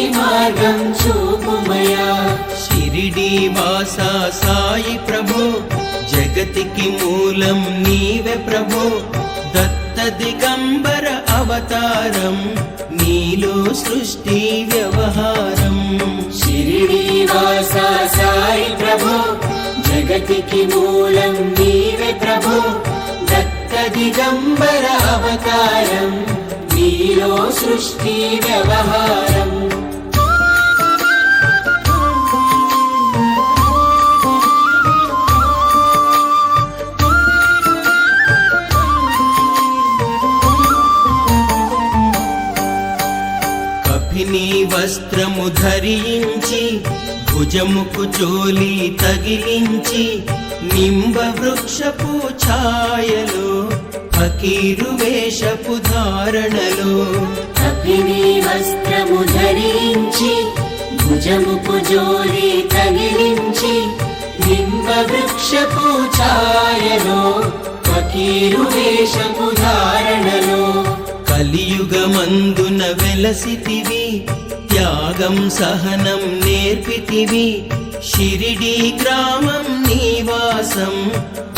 ముక్తికి మార్గం చూపుమయా. షిరిడి వాసా సాయి ప్రభు. జగతికి మూలం నీవే ప్రభు. దత్త దిగంబర అవతారం. నీలో సృష్టి వ్యవహారం. షిరిడి వాస సాయి ప్రభు. జగతికి మూలం నీవే ప్రభు. దత్త దిగంబర అవతారం. నీలో సృష్టి వ్యవహారం. కపిని వస్త్రము ధరించి భుజముకు చోలి తగిలించి నింబ వృక్షపు ఛాయలో ఫకీరు వేషపు ధారణలో కపిని వస్త్రము ధరించి భుజముకు జోలి తగిలించి నింబ వృక్షపు ఛాయలో ఫకీరు వేషపు ధారణలో. కలియుగమందున వెలసితివి త్యాగం సహనం నేర్పితివి షిరిడి గ్రామం నీవాసం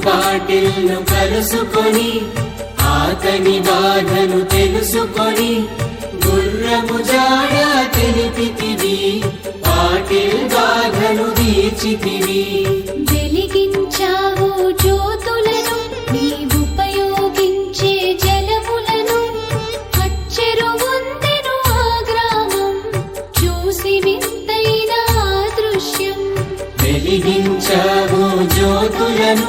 చాంద్ పాటిల్ను కలుసుకొని ఆతని బాధను తెలుసుకొని గుర్రము జాడ తెలిపితివి పాటిల్ బాధను తీర్చితివి. వెలిగించావు జ్యోతులను నీవుపయోగించే జలములను అచ్చెరు వందెను ఆ గ్రామం చూసి వింతైన దృశ్యం. వెలిగించావు జ్యోతులను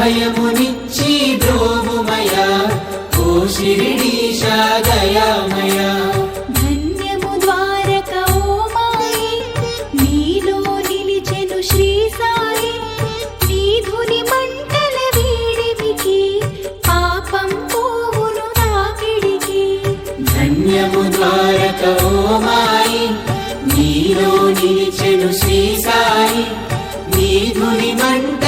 అభయమునిచ్చి ద్రోవుమయా ఓ శిరిడీశా దయామయా ధన్యము ద్వారక ఓ మాయి నీలో నిలిచెను శ్రీ సాయి. నీ ధుని మంటల వీడిమికి పాపం పోవును నాకిడికి ధన్యము ద్వారక ఓ మాయి నీలో నిలిచెను శ్రీ సాయి. నీ ధుని మంటల వేడినికి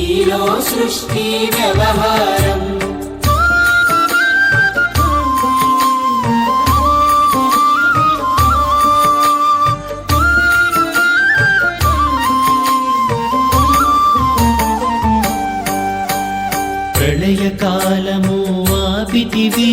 నీలో సృష్టి వ్యవహారం. ప్రళయకాలము ఆపితివి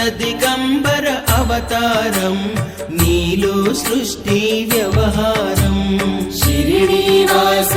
దత్త దిగంబర అవతారం నీలో సృష్టి వ్యవహారం. షిరిడి వాస